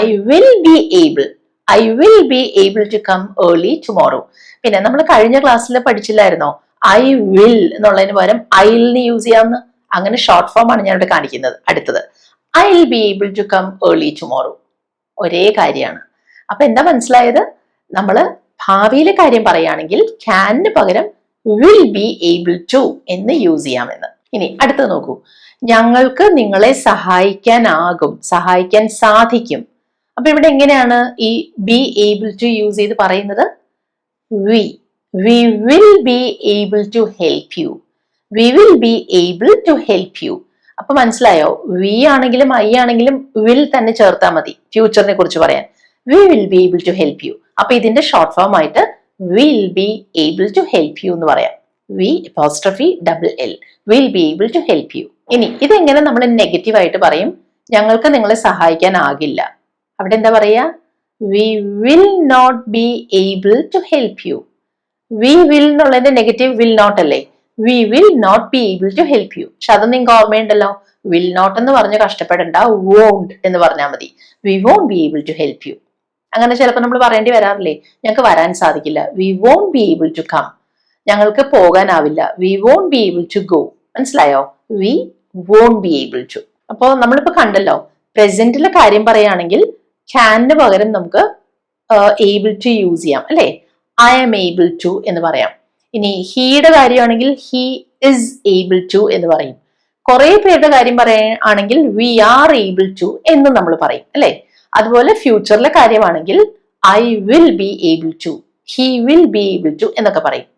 I will be able I will be able to come early tomorrow പിന്നെ നമ്മൾ കഴിഞ്ഞ ക്ലാസ്സിൽ പഠിച്ചില്ലായിരുന്നോ? ഐ വിൽ എന്നുള്ളതിന് പകരം ഐലിന് യൂസ് ചെയ്യാവുന്ന അങ്ങനെ ഷോർട്ട് ഫോം ആണ് ഞാനിവിടെ കാണിക്കുന്നത്. അടുത്തത്. I will be able to come early tomorrow ഒരേ കാര്യമാണ്. അപ്പൊ എന്താ മനസ്സിലായത്? നമ്മൾ ഭാവിയിലെ കാര്യം പറയുകയാണെങ്കിൽ ക്യാനിന് പകരം വിൽ ബി ഏബിൾ ടു എന്ന് യൂസ് ചെയ്യാമെന്ന്. ഇനി അടുത്തത് നോക്കൂ. ഞങ്ങൾക്ക് നിങ്ങളെ സഹായിക്കാനാകും. സഹായിക്കാൻ സാധിക്കും. അപ്പൊ ഇവിടെ എങ്ങനെയാണ് ഈ ബി ഏബിൾ ടു യൂസ് ചെയ്ത് പറയുന്നത്? We we will be able to help you we will be able to help you അപ്പൊ മനസ്സിലായോ? വി ആണെങ്കിലും ഐ ആണെങ്കിലും വിൽ തന്നെ ചേർത്താൽ മതി. ഫ്യൂച്ചറിനെ കുറിച്ച് പറയാൻ. We will be able to help you അപ്പൊ ഇതിന്റെ ഷോർട്ട് ഫോം ആയിട്ട് will be able to help you എന്ന് പറയാം. We apostrophe double L will be able to help you ഇനി ഇതെങ്ങനെ നമ്മൾ നെഗറ്റീവ് ആയിട്ട് പറയും? ഞങ്ങൾക്ക് നിങ്ങളെ സഹായിക്കാൻ സഹായിക്കാനാകില്ല അവിടെ എന്താ പറയാ? We will not be able to help you we will എന്നുള്ളതിന്റെ നെഗറ്റീവ് വിൽ നോട്ട് അല്ലേ? We will not be able to help you പക്ഷെ അത് നിങ്ങൾക്ക് ഓർമ്മയുണ്ടല്ലോ? വിൽ നോട്ട് എന്ന് പറഞ്ഞ് കഷ്ടപ്പെടണ്ട വോണ്ട് എന്ന് പറഞ്ഞാൽ മതി. We won't be able to help you അങ്ങനെ ചിലപ്പോൾ നമ്മൾ പറയേണ്ടി വരാറില്ലേ? ഞങ്ങൾക്ക് വരാൻ സാധിക്കില്ല. We won't be able to come ഞങ്ങൾക്ക് പോകാനാവില്ല. We won't be able to go മനസ്സിലായോ? We won't be able to അപ്പോൾ നമ്മളിപ്പോൾ കണ്ടല്ലോ. പ്രസന്റിലെ കാര്യം പറയുകയാണെങ്കിൽ ക്യാനിന് പകരം നമുക്ക് ഏബിൾ ടു യൂസ് ചെയ്യാം. അല്ലെ? ഐ ആം ഏബിൾ ടു എന്ന് പറയാം. ഇനി ഹീയുടെ കാര്യമാണെങ്കിൽ ഹി ഇസ് ഏബിൾ ടു എന്ന് പറയും. കുറെ പേരുടെ കാര്യം പറയുകയാണെങ്കിൽ വി ആർ ഏബിൾ ടു എന്ന് നമ്മൾ പറയും. അല്ലെ? അതുപോലെ ഫ്യൂച്ചറിലെ കാര്യമാണെങ്കിൽ I will be able to he will be able to എന്നൊക്കെ പറയും.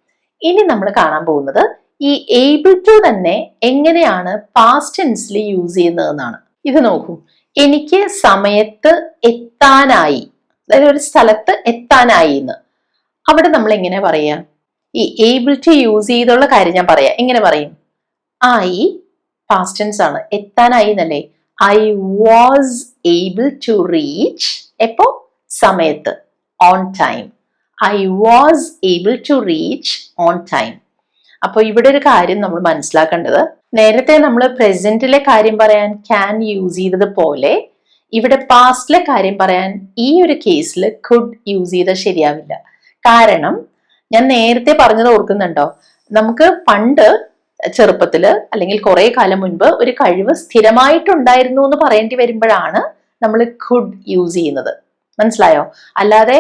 ഇനി നമ്മൾ കാണാൻ പോകുന്നത് ഈ ഏബിൾ ടു തന്നെ എങ്ങനെയാണ് പാസ്റ്റ് ടെൻസിൽ യൂസ് ചെയ്യുന്നതെന്നാണ് ഇത് നോക്കൂ. എനിക്ക് സമയത്ത് എത്താനായി അതായത് ഒരു സ്ഥലത്ത് എത്താനായി എന്ന്. അവിടെ നമ്മൾ എങ്ങനെ പറയാ? ഈ ഏബിൾ ടു യൂസ് ചെയ്തുള്ള കാര്യം ഞാൻ പറയാ. എങ്ങനെ പറയും? ആയി പാസ്റ്റ് ടെൻസ് ആണ്. എത്താനായി എന്നല്ലേ? I was able to reach എപ്പോ? സമയത്ത്. On time I was able to reach on time അപ്പോൾ ഇവിടെ ഒരു കാര്യം നമ്മൾ മനസ്സിലാക്കേണ്ടത്. നേരത്തെ നമ്മൾ പ്രസന്റിലെ കാര്യം പറയാൻ ക്യാൻ യൂസ് ചെയ്തത് പോലെ ഇവിടെ പാസ്റ്റിലെ കാര്യം പറയാൻ ഈ ഒരു കേസിൽ കുഡ് യൂസ് ചെയ്താൽ ശരിയാവില്ല. കാരണം ഞാൻ നേരത്തെ പറഞ്ഞത് ഓർക്കുന്നുണ്ടോ? നമുക്ക് പണ്ട് ചെറുപ്പത്തിൽ അല്ലെങ്കിൽ കുറെ കാലം മുൻപ് ഒരു കഴിവ് സ്ഥിരമായിട്ടുണ്ടായിരുന്നു എന്ന് പറയേണ്ടി വരുമ്പോഴാണ് നമ്മൾ കുഡ് യൂസ് ചെയ്യുന്നത്. മനസ്സിലായോ? അല്ലാതെ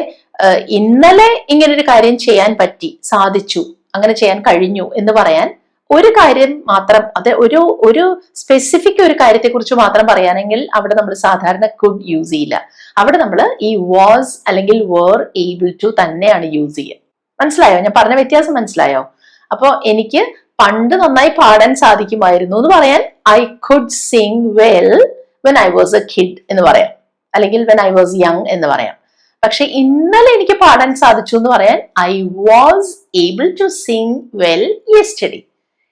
ഇന്നലെ ഇങ്ങനൊരു കാര്യം ചെയ്യാൻ പറ്റി സാധിച്ചു. അങ്ങനെ ചെയ്യാൻ കഴിഞ്ഞു എന്ന് പറയാൻ ഒരു കാര്യം മാത്രം അത് ഒരു ഒരു സ്പെസിഫിക് ഒരു കാര്യത്തെക്കുറിച്ച് മാത്രം പറയാനെങ്കിൽ അവിടെ നമ്മൾ സാധാരണ കുഡ് യൂസ് ചെയ്യില്ല. അവിടെ നമ്മൾ ഈ വാസ് അല്ലെങ്കിൽ വേർ ഏബിൾ ടു തന്നെയാണ് യൂസ് ചെയ്യുക. മനസ്സിലായോ? ഞാൻ പറഞ്ഞ വ്യത്യാസം മനസ്സിലായോ? അപ്പോൾ എനിക്ക് പണ്ട് നന്നായി പാടാൻ സാധിക്കുമായിരുന്നു എന്ന് പറയാൻ I could sing well when I was a kid എന്ന് പറയാം. അല്ലെങ്കിൽ വെൻ ഐ വാസ് യങ് എന്ന് പറയാം. പക്ഷെ ഇന്നലെ എനിക്ക് പാടാൻ സാധിച്ചു എന്ന് പറയാൻ I was able to sing well yesterday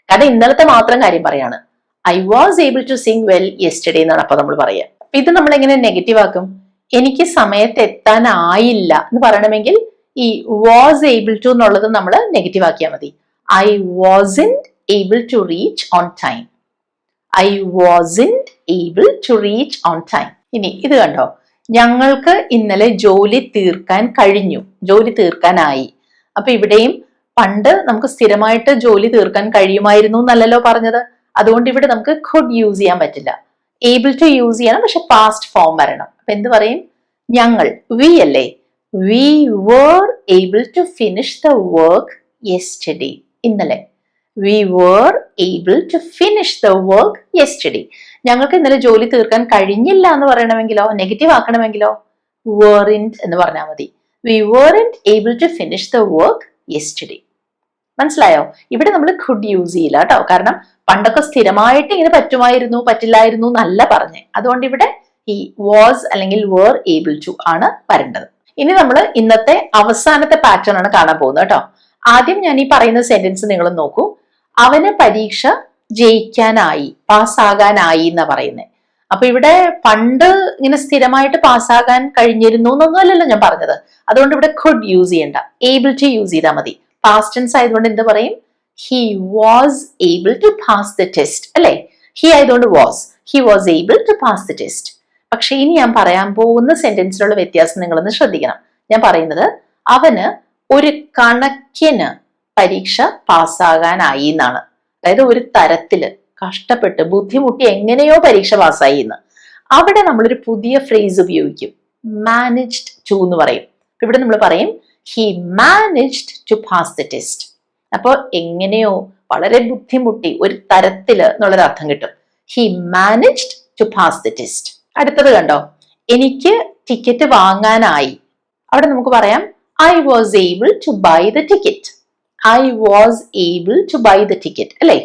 കാരണം ഇന്നലത്തെ മാത്രം കാര്യം പറയാണ്. I was able to sing well yesterday എന്നാണ് അപ്പൊ നമ്മൾ പറയുക അപ്പൊ ഇത് നമ്മൾ എങ്ങനെ നെഗറ്റീവ് ആക്കും? എനിക്ക് സമയത്ത് എത്താനായില്ല എന്ന് പറയണമെങ്കിൽ ഈ വാസ് ഏബിൾ ടു എന്നുള്ളത് നമ്മൾ നെഗറ്റീവ് ആക്കിയാൽ മതി. I wasn't able to reach on time I wasn't able to reach on time ഇനി ഇത് കണ്ടോ? ഞങ്ങൾക്ക് ഇന്നലെ ജോലി തീർക്കാൻ കഴിഞ്ഞു. ജോലി തീർക്കാനായി. അപ്പൊ ഇവിടെയും പണ്ട് നമുക്ക് സ്ഥിരമായിട്ട് ജോലി തീർക്കാൻ കഴിയുമായിരുന്നു എന്നല്ലല്ലോ പറഞ്ഞത്. അതുകൊണ്ട് ഇവിടെ നമുക്ക് ഖുഡ് യൂസ് ചെയ്യാൻ പറ്റില്ല. ഏബിൾ ടു യൂസ് ചെയ്യണം പക്ഷെ പാസ്റ്റ് ഫോം വരണം. അപ്പൊ എന്ത് പറയും? ഞങ്ങൾ വി അല്ലേ? We were able to finish the work yesterday ഇന്നലെ. We were able to finish the work yesterday ഞങ്ങൾക്ക് ഇന്നലെ ജോലി തീർക്കാൻ കഴിഞ്ഞില്ല എന്ന് പറയണമെങ്കിലോ നെഗറ്റീവ് ആക്കണമെങ്കിലോ വേറിന്റ് എന്ന് പറഞ്ഞാൽ മതി. We weren't able to finish the work yesterday മനസ്സിലായോ? ഇവിടെ നമ്മൾ ഖുഡ് യൂസ് ചെയ്യില്ല കേട്ടോ. കാരണം പണ്ടൊക്കെ സ്ഥിരമായിട്ട് ഇങ്ങനെ പറ്റുമായിരുന്നു പറ്റില്ലായിരുന്നു എന്നല്ല പറഞ്ഞേ. അതുകൊണ്ട് ഇവിടെ ഈ വാസ് അല്ലെങ്കിൽ വേർ ഏബിൾ ടു ആണ് വരേണ്ടത്. ഇനി നമ്മൾ ഇന്നത്തെ അവസാനത്തെ പാറ്റേൺ ആണ് കാണാൻ പോകുന്നത് കേട്ടോ. ആദ്യം ഞാൻ ഈ പറയുന്ന സെന്റൻസ് നിങ്ങൾ നോക്കൂ. അവന് പരീക്ഷ ജയിക്കാനായി പാസ്സാകാനായി എന്നാ പറയുന്നത് അപ്പൊ ഇവിടെ പണ്ട് ഇങ്ങനെ സ്ഥിരമായിട്ട് പാസ്സാകാൻ കഴിഞ്ഞിരുന്നു എന്നൊന്നുമല്ലല്ലോ ഞാൻ പറഞ്ഞത്. അതുകൊണ്ട് ഇവിടെ ഖുഡ് യൂസ് ചെയ്യണ്ട. ഏബിൾ ടു യൂസ് ചെയ്താൽ മതി. പാസ്റ്റ് ടെൻസ് ആയതുകൊണ്ട് എന്ത് പറയും? He was able to pass the test അല്ലെ? ഹി ആയതുകൊണ്ട് was he was able to pass the test പക്ഷെ ഇനി ഞാൻ പറയാൻ പോകുന്ന സെന്റൻസിലുള്ള വ്യത്യാസം നിങ്ങളൊന്ന് ശ്രദ്ധിക്കണം. ഞാൻ പറയുന്നത് അവന് ഒരു കണക്കിന് പരീക്ഷ പാസ്സാകാനായി എന്നാണ്. അതായത് ഒരു തരത്തിൽ കഷ്ടപ്പെട്ട് ബുദ്ധിമുട്ടി എങ്ങനെയോ പരീക്ഷ പാസ്സായി എന്ന് അവിടെ നമ്മളൊരു പുതിയ ഫ്രേസ് ഉപയോഗിക്കും. മാനേജ്ഡ് ടു എന്ന് പറയും. ഇവിടെ നമ്മൾ പറയും he managed to pass the test അപ്പോൾ എങ്ങനെയോ വളരെ ബുദ്ധിമുട്ടി ഒരു തരത്തിൽ എന്നുള്ളൊരു അർത്ഥം കിട്ടും. He managed to pass the test അടുത്തത് കണ്ടോ? എനിക്ക് ടിക്കറ്റ് വാങ്ങാനായി. അവിടെ നമുക്ക് പറയാം I was able to buy the ticket I was able to buy the ticket അല്ലേ?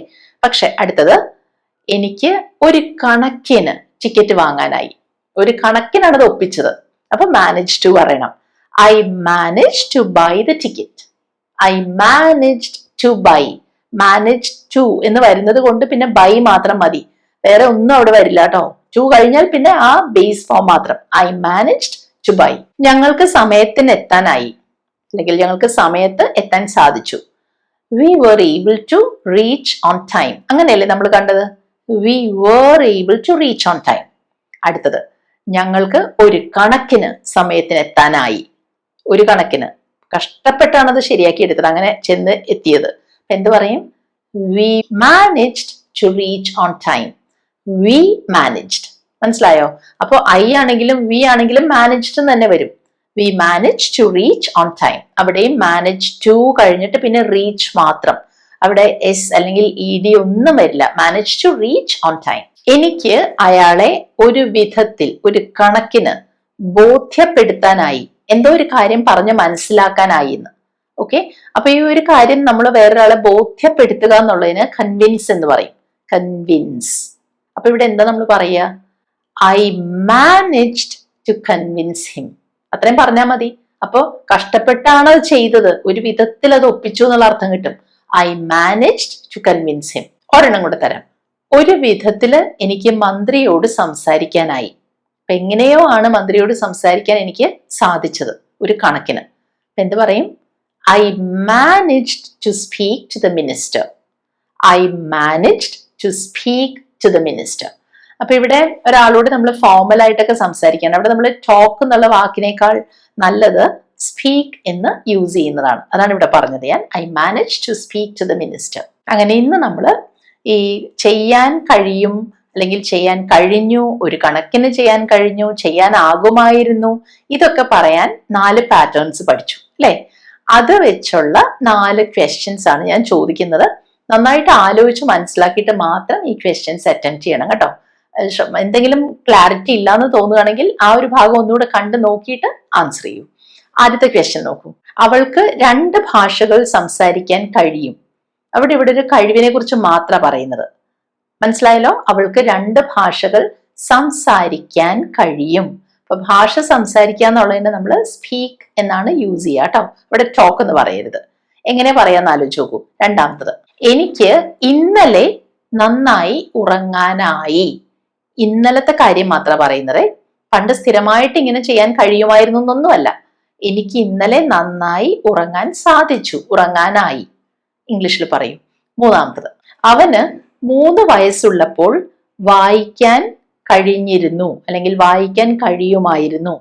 പക്ഷെ അടുത്തത് എനിക്ക് ഒരു കണക്കിന് ടിക്കറ്റ് വാങ്ങാനായി. ഒരു കണക്കിനാണ് അത് ഒപ്പിച്ചത്. അപ്പൊ മാനേജ് ടു പറയണം. I manage to buy the ticket I manage to buy manage to എന്ന് വരുന്നത് കൊണ്ട് പിന്നെ ബൈ മാത്രം മതി. വേറെ ഒന്നും അവിടെ വരില്ല കേട്ടോ ടു കഴിഞ്ഞാൽ പിന്നെ ആ ബേസ് ഫോം മാത്രം. ഐ മാനേജ് ടു ബൈ ഞങ്ങൾക്ക് സമയത്തിന് എത്താനായി. അല്ലെങ്കിൽ ഞങ്ങൾക്ക് സമയത്ത് എത്താൻ സാധിച്ചു. We were able to reach on time അങ്ങനെയല്ലേ നമ്മൾ കണ്ടത്? We were able to reach on time അടുത്തത് ഞങ്ങൾക്ക് ഒരു കണക്കിന് സമയത്തിന് എത്താനായി. ഒരു കണക്കിന്. കഷ്ടപ്പെട്ടാണ് അത് ശരിയാക്കി എടുത്തത് അങ്ങനെ ചെന്ന് എത്തിയത്. എന്ത് പറയും? We managed to reach on time we managed മനസ്സിലായോ? അപ്പോൾ ഐ ആണെങ്കിലും വി ആണെങ്കിലും മാനേജ്ഡ് തന്നെ വരും. We manage to reach on time അവിടെയും മാനേജ് ടു കഴിഞ്ഞിട്ട് പിന്നെ റീച്ച് മാത്രം. അവിടെ എസ് അല്ലെങ്കിൽ ഇ ഡി ഒന്നും വരില്ല. Manage to reach on time എനിക്ക് അയാളെ ഒരു വിധത്തിൽ ഒരു കണക്കിന് ബോധ്യപ്പെടുത്താനായി എന്തോ ഒരു കാര്യം പറഞ്ഞ് മനസ്സിലാക്കാനായി എന്ന്. ഓക്കെ അപ്പൊ ഈ ഒരു കാര്യം നമ്മൾ വേറൊരാളെ ബോധ്യപ്പെടുത്തുക എന്നുള്ളതിന് കൺവിൻസ് എന്ന് പറയും. കൺവിൻസ് അപ്പൊ ഇവിടെ എന്താ നമ്മൾ പറയുക? I managed to convince him അത്രയും പറഞ്ഞാൽ മതി. അപ്പോ കഷ്ടപ്പെട്ടാണ് അത് ചെയ്തത്. ഒരു വിധത്തിൽ അത് ഒപ്പിച്ചു എന്നുള്ള അർത്ഥം കിട്ടും. I managed to convince him ഒരെണ്ണം കൂടെ തരാം. ഒരു വിധത്തിൽ എനിക്ക് മന്ത്രിയോട് സംസാരിക്കാനായി. അപ്പൊ എങ്ങനെയോ ആണ് മന്ത്രിയോട് സംസാരിക്കാൻ എനിക്ക് സാധിച്ചത് ഒരു കണക്കിന്. അപ്പൊ എന്ത് പറയും? I managed to speak to the minister I managed to speak to the minister അപ്പൊ ഇവിടെ ഒരാളോട് നമ്മൾ ഫോർമൽ ആയിട്ടൊക്കെ സംസാരിക്കാൻ അവിടെ നമ്മൾ ടോക്ക് എന്നുള്ള വാക്കിനേക്കാൾ നല്ലത് സ്പീക്ക് എന്ന് യൂസ് ചെയ്യുന്നതാണ്. അതാണ് ഇവിടെ പറഞ്ഞത് ഞാൻ. I manage to speak to the minister അങ്ങനെ ഇന്ന് നമ്മൾ ഈ ചെയ്യാൻ കഴിയും അല്ലെങ്കിൽ ചെയ്യാൻ കഴിഞ്ഞു ഒരു കണക്കിന് ചെയ്യാൻ കഴിഞ്ഞു ചെയ്യാനാകുമായിരുന്നു ഇതൊക്കെ പറയാൻ നാല് പാറ്റേൺസ് പഠിച്ചു അല്ലെ? അത് വെച്ചുള്ള നാല് ക്വസ്റ്റ്യൻസ് ആണ് ഞാൻ ചോദിക്കുന്നത്. നന്നായിട്ട് ആലോചിച്ച് മനസ്സിലാക്കിയിട്ട് മാത്രം ഈ ക്വസ്റ്റ്യൻസ് അറ്റൻഡ് ചെയ്യണം കേട്ടോ. എന്തെങ്കിലും ക്ലാരിറ്റി ഇല്ലാന്ന് തോന്നുകയാണെങ്കിൽ ആ ഒരു ഭാഗം ഒന്നുകൂടെ കണ്ട് നോക്കിയിട്ട് ആൻസർ ചെയ്യൂ. ആദ്യത്തെ ക്വസ്റ്റ്യൻ നോക്കൂ. അവൾക്ക് രണ്ട് ഭാഷകൾ സംസാരിക്കാൻ കഴിയും. അവിടെ ഇവിടെ ഒരു കഴിവിനെ കുറിച്ച് മാത്രമാണ് പറയുന്നത്. മനസ്സിലായല്ലോ? അവൾക്ക് രണ്ട് ഭാഷകൾ സംസാരിക്കാൻ കഴിയും. അപ്പൊ ഭാഷ സംസാരിക്കുക എന്നുള്ളതിന് നമ്മൾ സ്പീക്ക് എന്നാണ് യൂസ് ചെയ്യുക കേട്ടോ. ഇവിടെ ടോക്ക് എന്ന് പറയരുത്. എങ്ങനെ പറയാന്ന് ആലോചിച്ച് നോക്കൂ. രണ്ടാമത്തത്. എനിക്ക് ഇന്നലെ നന്നായി ഉറങ്ങാനായി. ഇന്നലത്തെ കാര്യം മാത്രം പറയുന്നത്. പണ്ട് സ്ഥിരമായിട്ട് ഇങ്ങനെ ചെയ്യാൻ കഴിയുമായിരുന്നു എന്നൊന്നുമല്ല. എനിക്ക് ഇന്നലെ നന്നായി ഉറങ്ങാൻ സാധിച്ചു. ഉറങ്ങാനായി. ഇംഗ്ലീഷിൽ പറയും. മൂന്നാമത്തത്. അവന് മൂന്ന് വയസ്സുള്ളപ്പോൾ വായിക്കാൻ കഴിഞ്ഞിരുന്നു. അല്ലെങ്കിൽ വായിക്കാൻ കഴിയുമായിരുന്നു.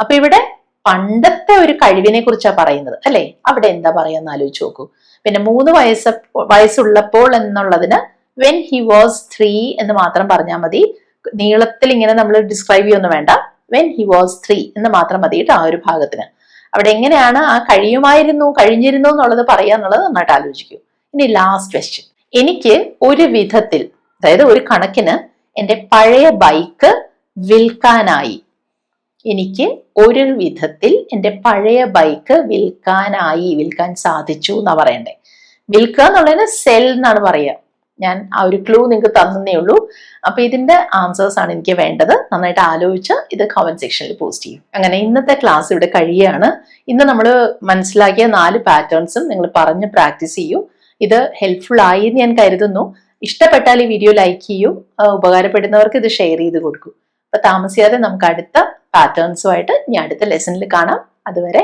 അപ്പൊ ഇവിടെ പണ്ടത്തെ ഒരു കഴിവിനെ കുറിച്ചാണ് പറയുന്നത്. അല്ലെ? അവിടെ എന്താ പറയാന്ന് ആലോചിച്ച് നോക്കൂ. പിന്നെ മൂന്ന് വയസ്സ് വയസ്സുള്ളപ്പോൾ എന്നുള്ളതിന് വെൻ ഹി വാസ് ത്രീ എന്ന് മാത്രം പറഞ്ഞാൽ മതി. നീളത്തിൽ ഇങ്ങനെ നമ്മൾ ഡിസ്ക്രൈബ് ചെയ്യൊന്നും വേണ്ട. വെൻ ഹി വാസ് ത്രീ എന്ന് മാത്രം മതി കേട്ടോ ആ ഒരു ഭാഗത്തിന്. അവിടെ എങ്ങനെയാണ് ആ കഴിയുമായിരുന്നു കഴിഞ്ഞിരുന്നു എന്നുള്ളത് പറയുക എന്നുള്ളത് നന്നായിട്ട് ആലോചിക്കൂ. ഇനി ലാസ്റ്റ് ക്വസ്റ്റ്യൻ എനിക്ക് ഒരു വിധത്തിൽ അതായത് ഒരു കണക്കിന് എന്റെ പഴയ ബൈക്ക് വിൽക്കാനായി. എനിക്ക് ഒരു വിധത്തിൽ എന്റെ പഴയ ബൈക്ക് വിൽക്കാനായി വിൽക്കാൻ സാധിച്ചു എന്നാ പറയണ്ടേ. വിൽക്കുക എന്നുള്ളതിന് സെൽ എന്നാണ് പറയുക. ഞാൻ ആ ഒരു ക്ലൂ നിങ്ങൾക്ക് തന്നേ ഉള്ളൂ. അപ്പൊ ഇതിന്റെ ആൻസേഴ്സ് ആണ് എനിക്ക് വേണ്ടത്. നന്നായിട്ട് ആലോചിച്ച് ഇത് കമന്റ് സെക്ഷനിൽ പോസ്റ്റ് ചെയ്യും. അങ്ങനെ ഇന്നത്തെ ക്ലാസ് ഇവിടെ കഴിയുകയാണ്. ഇന്ന് നമ്മൾ മനസ്സിലാക്കിയ നാല് പാറ്റേൺസും നിങ്ങൾ പറഞ്ഞ് പ്രാക്ടീസ് ചെയ്യൂ. ഇത് ഹെൽപ്ഫുൾ ആയി എന്ന് ഞാൻ കരുതുന്നു. ഇഷ്ടപ്പെട്ടാൽ ഈ വീഡിയോ ലൈക്ക് ചെയ്യൂ. ഉപകാരപ്പെടുന്നവർക്ക് ഇത് ഷെയർ ചെയ്ത് കൊടുക്കൂ. അപ്പൊ താമസിയാതെ നമുക്ക് അടുത്ത പാറ്റേൺസുമായിട്ട് ഇനി അടുത്ത ലെസണിൽ കാണാം. അതുവരെ